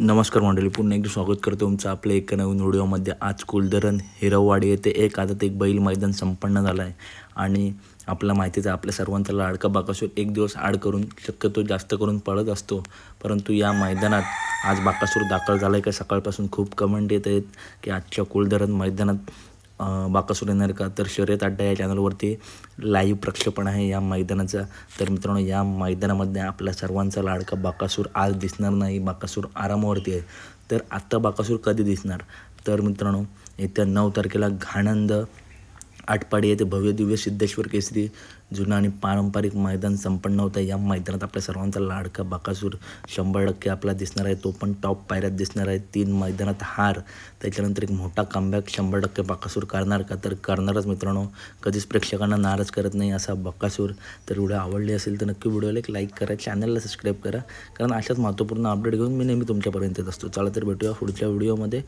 नमस्कार मंडळी पुन्हा एकदा स्वागत करतो तुमचं आपल्या एका नवीन व्हिडिओमध्ये. आज कुलधरण हिरववाडी येथे एक आदत एक बैल मैदान संपन्न झालं आहे. आणि आपला माहितीच आहे आपल्या सर्वांचा लाडका बाकासूर एक दिवस आड करून शक्यतो जास्त करून पळत असतो. परंतु या मैदानात आज बाकासूर दाखल झाला आहे का? सकाळपासून खूप कमेंट येत आहेत की आजच्या कुलधरण मैदानात बाकासूर येणार का तर शर्यत अड्डा या चॅनलवरती लाईव्ह प्रक्षेपण आहे या मैदानाचा. तर मित्रांनो या मैदानामध्ये आपल्या सर्वांचा लाडका बाकासूर आज दिसणार नाही बाकासूर आरामावरती आहे. तर आत्ता बाकासूर कधी दिसणार? तर मित्रांनो येत्या नऊ तारखेला घाणंद आटपाडी येथे भव्य दिव्य सिद्धेश्वर केसरी जुनं आणि पारंपरिक मैदान संपन्न होतं. या मैदानात आपल्या सर्वांचा लाडका बाकासूर शंभर टक्के आपला दिसणार आहे. तो पण टॉप पायऱ्यात दिसणार आहे. तीन मैदानात हार त्याच्यानंतर एक मोठा कमबॅक शंभर टक्के बाकासूर करणार का? तर करणारच मित्रांनो. कधीच प्रेक्षकांना नाराज करत नाही असा बकासूर. तर व्हिडिओ आवडली असेल तर नक्की व्हिडिओला एक लाईक करा. चॅनलला सबस्क्राईब करा. कारण अशाच महत्त्वपूर्ण अपडेट घेऊन मी नेहमी तुमच्यापर्यंत येत असतो. चला तर भेटूया पुढच्या व्हिडिओमध्ये